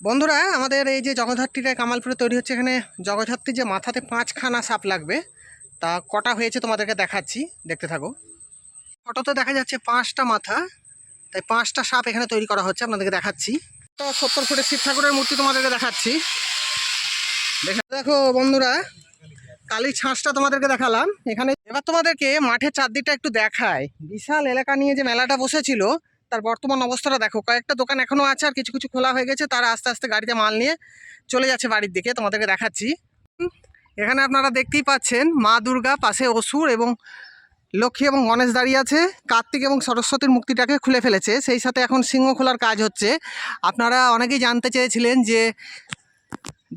বন্ধুরা, আমাদের এই যে জগদ্ধাত্রীটা কামালপুরে তৈরি হচ্ছে এখানে জগদ্ধাত্রীর যে মাথাতে পাঁচখানা সাপ লাগবে, তা কটা হয়েছে তোমাদেরকে দেখাচ্ছি, দেখতে থাকো। ফটোতে দেখা যাচ্ছে পাঁচটা মাথা, তাই পাঁচটা সাপ এখানে তৈরি করা হচ্ছে, আপনাদেরকে দেখাচ্ছি। তো সত্তর ফুটের শিব ঠাকুরের মূর্তি তোমাদেরকে দেখাচ্ছি। দেখে দেখো বন্ধুরা কালী ছাঁচটা তোমাদেরকে দেখালাম। এখানে এবার তোমাদেরকে মাঠের চারদিকটা একটু দেখায় বিশাল এলাকা নিয়ে যে মেলাটা বসেছিল তার বর্তমান অবস্থাটা দেখো, কয়েকটা দোকান এখনও আছে আর কিছু কিছু খোলা হয়ে গেছে, তারা আস্তে আস্তে গাড়িতে মাল নিয়ে চলে যাচ্ছে বাড়ির দিকে, তোমাদেরকে দেখাচ্ছি। এখানে আপনারা দেখতেই পাচ্ছেন মা দুর্গা পাশে অসুর এবং লক্ষ্মী এবং গণেশ দাঁড়িয়ে আছে, কার্তিক এবং সরস্বতীর মুক্তিটাকে খুলে ফেলেছে, সেই সাথে এখন সিংহ খোলার কাজ হচ্ছে। আপনারা অনেকেই জানতে চেয়েছিলেন যে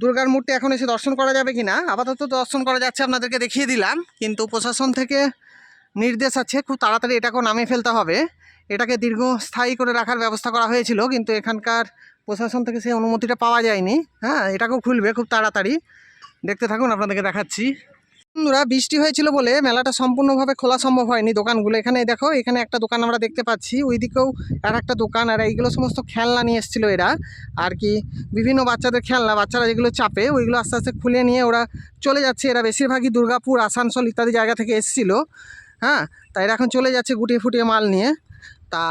দুর্গার মূর্তি এখন এসে দর্শন করা যাবে কিনা, আপাতত দর্শন করা যাচ্ছে আপনাদেরকে দেখিয়ে দিলাম, কিন্তু প্রশাসন থেকে নির্দেশ আছে, খুব তাড়াতাড়ি এটাকেও নামিয়ে ফেলতে হবে। এটাকে দীর্ঘস্থায়ী করে রাখার ব্যবস্থা করা হয়েছিল, কিন্তু এখানকার প্রশাসন থেকে সেই অনুমতিটা পাওয়া যায়নি। হ্যাঁ এটাকেও খুলবে খুব তাড়াতাড়ি। দেখতে থাকুন, আপনাদেরকে দেখাচ্ছি। বন্ধুরা, বৃষ্টি হয়েছিল বলে মেলাটা সম্পূর্ণভাবে খোলা সম্ভব হয়নি দোকানগুলো। এখানে দেখো, এখানে একটা দোকান আমরা দেখতে পাচ্ছি। ওইদিকেও আর একটা দোকান, আর এইগুলো সমস্ত খেলনা নিয়ে এসেছিল এরা। আর কি, বিভিন্ন বাচ্চাদের খেলনা, বাচ্চারা যেগুলো চাপে, ওইগুলো আস্তে আস্তে খুলে নিয়ে ওরা চলে যাচ্ছে। এরা বেশিরভাগই দুর্গাপুর, আসানসোল ইত্যাদি জায়গা থেকে এসেছিল। হ্যাঁ তাই এরা এখন চলে যাচ্ছে গুটিয়ে ফুটিয়ে মাল নিয়ে। তা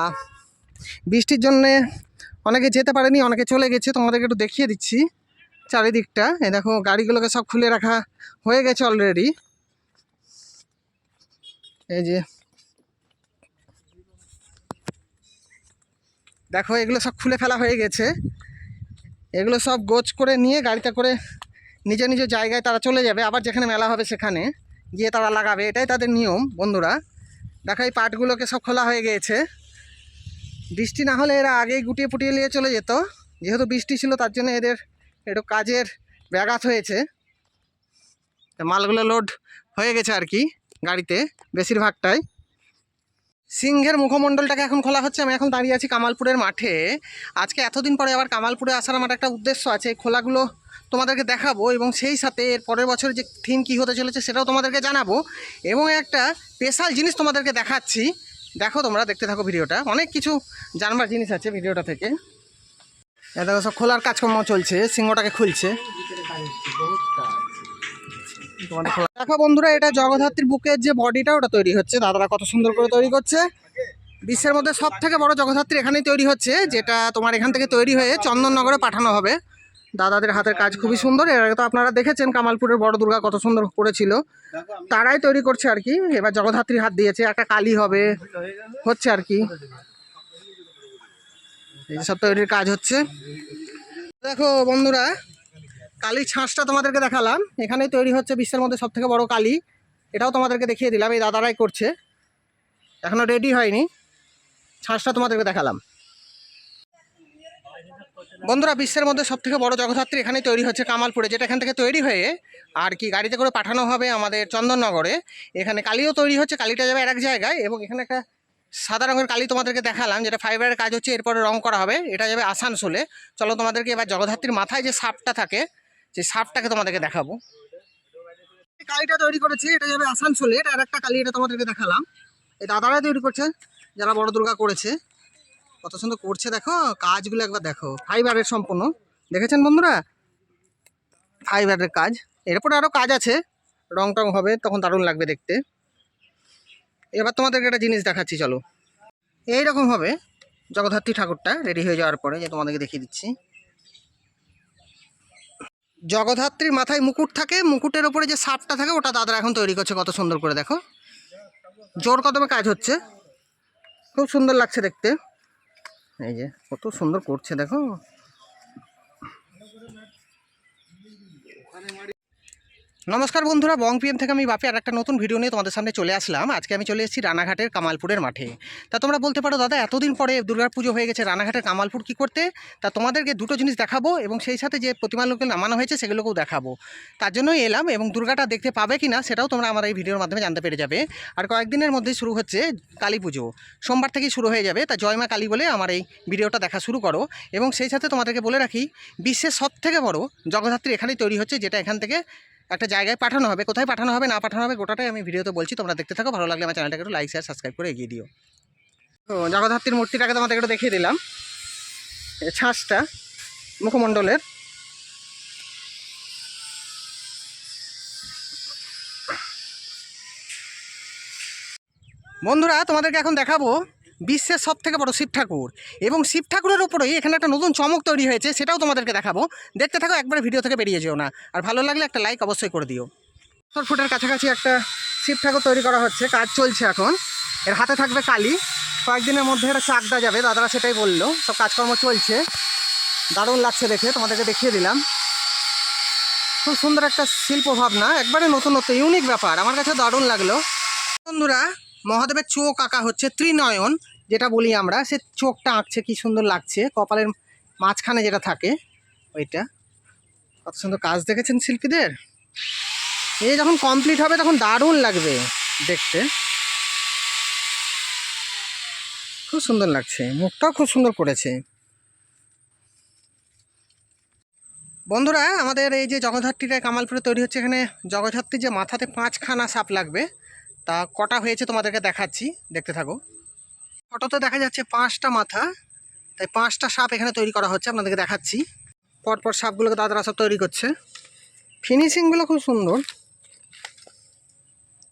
বৃষ্টির জন্যে অনেকে যেতে পারেনি, অনেকে চলে গেছে। তোমাদেরকে একটু দেখিয়ে দিচ্ছি চারিদিকটা। এই দেখো, গাড়িগুলোকে সব খুলে রাখা হয়ে গেছে অলরেডি এই যে দেখো, এগুলো সব খুলে ফেলা হয়ে গেছে। এগুলো সব গোছ করে নিয়ে গাড়িতে করে নিজ নিজ জায়গায় তারা চলে যাবে। আবার যেখানে মেলা হবে সেখানে গিয়ে তারা লাগাবে। এটাই তাদের নিয়ম, বন্ধুরা। দেখো, এই পাটগুলোকে সব খোলা হয়ে গিয়েছে বৃষ্টি না হলে এরা আগেই গুটিয়ে ফুটিয়ে নিয়ে চলে যেত। যেহেতু বৃষ্টি ছিল, তার জন্য এদের একটু কাজের ব্যাঘাত হয়েছে। মালগুলো লোড হয়ে গেছে আর কি গাড়িতে, বেশিরভাগটাই। সিংহের মুখমণ্ডলটাকে এখন খোলা হচ্ছে। আমি এখন দাঁড়িয়ে আছি কামালপুরের মাঠে। আজকে এতদিন পরে আবার কামালপুরে আসার আমার একটা উদ্দেশ্য আছে। এই খোলাগুলো তোমাদেরকে দেখাবো এবং সেই সাথে এর পরের বছর যে থিম কী হতে চলেছে সেটাও তোমাদেরকে জানাব। এবং একটা স্পেশাল জিনিস তোমাদেরকে দেখাচ্ছি। দেখো তোমরা, দেখতে থাকো ভিডিওটা। অনেক কিছু জানবার জিনিস আছে ভিডিওটা থেকে। দেখো, সব খোলার কাজকর্ম চলছে, সিংহটাকে খুলছে। দেখো বন্ধুরা, এটা জগদ্ধাত্রীর বুকের যে বডিটা, ওটা তৈরি হচ্ছে। দাদারা কত সুন্দর করে তৈরি করছে। বিশ্বের মধ্যে সব থেকে বড় জগদ্ধাত্রী এখানেই তৈরি হচ্ছে, যেটা তোমার এখান থেকে তৈরি হয়ে চন্দননগরে পাঠানো হবে। দাদাদের হাতের কাজ খুবই সুন্দর। এর আগে তো আপনারা দেখেছেন কামালপুরের বড় দুর্গা কত সুন্দর করেছিল। তারাই তৈরি করছে আর কি। এবার জগদ্ধাত্রীর হাত দিয়েছে, একটা কালী হবে, হচ্ছে আর কি। এই সব তৈরির কাজ হচ্ছে। দেখো বন্ধুরা, কালীর ছাঁচটা তোমাদেরকে দেখালাম। এখানেই তৈরি হচ্ছে বিশ্বের মধ্যে সব থেকে বড় কালী। এটাও তোমাদেরকে দেখিয়ে দিলাম, এই দাদারাই করছে। এখনও রেডি হয়নি। ছাঁচটা তোমাদেরকে দেখালাম। বন্ধুরা, বিশ্বের মধ্যে সব থেকে বড় জগদ্ধাত্রী এখানেই তৈরি হচ্ছে কামালপুরে, যেটা এখান থেকে তৈরি হয়ে আর কি গাড়িতে করে পাঠানো হবে আমাদের চন্দননগরে। এখানে কালিও তৈরি হচ্ছে, কালিটা যাবে এক জায়গায় এবং এখানে একটা সাদা রঙের কালি তোমাদেরকে দেখালাম, যেটা ফাইবারের কাজ হচ্ছে, এরপরে রং করা হবে, এটা যাবে আসানসোলে। চলো তোমাদেরকে এবার জগদ্ধাত্রীর মাথায় যে সাপটা থাকে, সেই সাপটাকে তোমাদেরকে দেখাবো। কালিটা তৈরি করেছে, এটা যাবে আসানসোলে, এটা আর একটা কালি, এটা তোমাদেরকে দেখালাম। এই দাদারা তৈরি করছে, যারা বড় দুর্গা করেছে। কত সুন্দর করছে দেখো, কাজগুলো একবার দেখো। ফাইবারের সম্পূর্ণ। দেখেছেন বন্ধুরা? ফাইবারের কাজ। এরপরে আরও কাজ আছে। রং টং হবে, তখন দারুণ লাগবে দেখতে। এবার তোমাদেরকে একটা জিনিস দেখাচ্ছি, চলো। এই রকম হবে। জগদ্ধাত্রী ঠাকুরটা রেডি হয়ে যাওয়ার পরে যে তোমাদেরকে দেখিয়ে দিচ্ছি। জগদ্ধাত্রীর মাথায় মুকুট থাকে, মুকুটের ওপরে যে সাপটা থাকে, ওটা দাদারা এখন তৈরি করছে কত সুন্দর করে দেখো। জোর কদমে কাজ হচ্ছে। খুব সুন্দর লাগছে দেখতে। এই যে কত সুন্দর করছে দেখো। নমস্কার বন্ধুরা, বং পিএম থেকে আমি বাপি আর একটা নতুন ভিডিও নিয়ে তোমাদের সামনে চলে আসলাম। আজকে আমি চলে এসেছি রানাঘাটের কামালপুরের মাঠে। তা তোমরা বলতে পারো, দাদা, এতদিন পরে দুর্গাপুজো হয়ে গেছে, রানাঘাটের কামালপুর কি করতে? তা তোমাদেরকে দুটো জিনিস দেখাবো এবং সেই সাথে যে প্রতিমাগুলোকে নামানো হয়েছে, সেগুলোকেও দেখাবো। তার জন্যই এলাম এবং দুর্গাটা দেখতে পাবে কি না সেটাও তোমরা আমার এই ভিডিওর মাধ্যমে জানতে পেরে যাবে। আর কয়েকদিনের মধ্যেই শুরু হচ্ছে কালী পুজো। সোমবার থেকেই শুরু হয়ে যাবে, তা জয়মা কালী বলে আমার এই ভিডিওটা দেখা শুরু করো। এবং সেই সাথে তোমাদেরকে বলে রাখি, বিশ্বের সব থেকে বড় জগদ্ধাত্রী এখানেই তৈরি হচ্ছে, যেটা এখান থেকে একটা জায়গায় পাঠানো হবে, কোথায় পাঠানো হবে, না পাঠানো হবে, গোটাটাই আমি ভিডিওতে বলছি। তোমরা দেখতে থাকো, ভালো লাগলে আমার চ্যানেলটাকে একটু লাইক শেয়ার সাবস্ক্রাইব করে এগিয়ে দিও। তো জগদ্ধাত্রীর মূর্তিটাকে তোমাদেরকে একটু দেখিয়ে দিলাম। ছাঁচটা মুখমণ্ডলের। বন্ধুরা, তোমাদেরকে এখন দেখাবো বিশ্বের সব থেকে বড় শিব ঠাকুর। এবং শিব ঠাকুরের ওপরেই এখানে একটা নতুন চমক তৈরি হয়েছে, সেটাও তোমাদেরকে দেখাবো। দেখতে থাকো, একবারে ভিডিও থেকে বেরিয়ে যেও না। আর ভালো লাগলে একটা লাইক অবশ্যই করে দিও। সত্তর ফুটের কাছাকাছি একটা শিব ঠাকুর তৈরি করা হচ্ছে, কাজ চলছে এখন। এর হাতে থাকবে কালি। কয়েকদিনের মধ্যে এটা চাকদা যাবে, দাদারা সেটাই বলল। সব কাজকর্ম চলছে। দারুণ লাগছে দেখে, তোমাদেরকে দেখিয়ে দিলাম। খুব সুন্দর একটা শিল্প ভাবনা একবারে নতুনত্ব, ইউনিক ব্যাপার। আমার কাছে দারুণ লাগল। বন্ধুরা, মহাদেবের চোখ আঁকা হচ্ছে ত্রিনয়ন। যেটা বলি আমরা, সে চোখটা আঁকছে, কি সুন্দর লাগছে। কপালের মাঝখানে যেটা থাকে, ওইটা। কত সুন্দর কাজ দেখেছেন শিল্পীদের? এই যখন কমপ্লিট হবে, তখন দারুণ লাগবে দেখতে। খুব সুন্দর লাগছে, মুখটাও খুব সুন্দর করেছে। বন্ধুরা, আমাদের এই যে জগদ্ধাত্রীটায় কামালপুরে তৈরি হচ্ছে, এখানে জগদ্ধাত্রীর যে মাথাতে পাঁচখানা সাপ লাগবে, তা কটা হয়েছে তোমাদেরকে দেখাচ্ছি, দেখতে থাকো। ফটোতে দেখা যাচ্ছে পাঁচটা মাথা, তাই পাঁচটা সাপ এখানে তৈরি করা হচ্ছে, আপনাদেরকে দেখাচ্ছি। পরপর সাপগুলোকে দাদারা সব তৈরি করছে। ফিনিশিংগুলো খুব সুন্দর।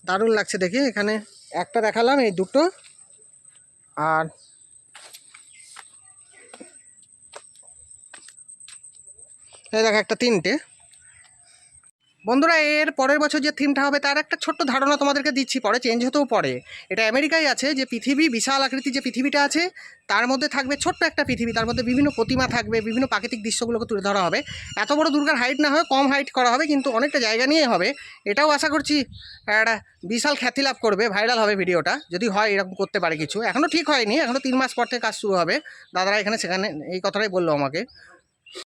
দারুণ লাগছে দেখে, এখানে একটা দেখালাম, এই দুটো। আর এই দেখো একটা তিনটে। বন্ধুরা, এর পরের বছর যে থিমটা হবে, তার একটা ছোট্ট ধারণা তোমাদেরকে দিচ্ছি পরে চেঞ্জ হতেও পারে। এটা আমেরিকায় আছে, যে পৃথিবী, বিশাল আকৃতির যে পৃথিবীটা আছে, তার মধ্যে থাকবে ছোট্ট একটা পৃথিবী, তার মধ্যে বিভিন্ন প্রতিমা থাকবে, বিভিন্ন প্রাকৃতিক দৃশ্যগুলোকে তুলে ধরা হবে। এত বড় দুর্গার হাইট না হয় কম হাইট করা হবে, কিন্তু অনেকটা জায়গা নিয়ে হবে। এটাও আশা করছি একটা বিশাল খ্যাতি লাভ করবে ভাইরাল হবে ভিডিওটা। যদি হয়, এরকম করতে পারে কিছু। এখনও ঠিক হয়নি এখনও তিন মাস পর থেকে কাজ শুরু হবে। দাদারা এখানে সেখানে, এই কথাটাই বলল আমাকে।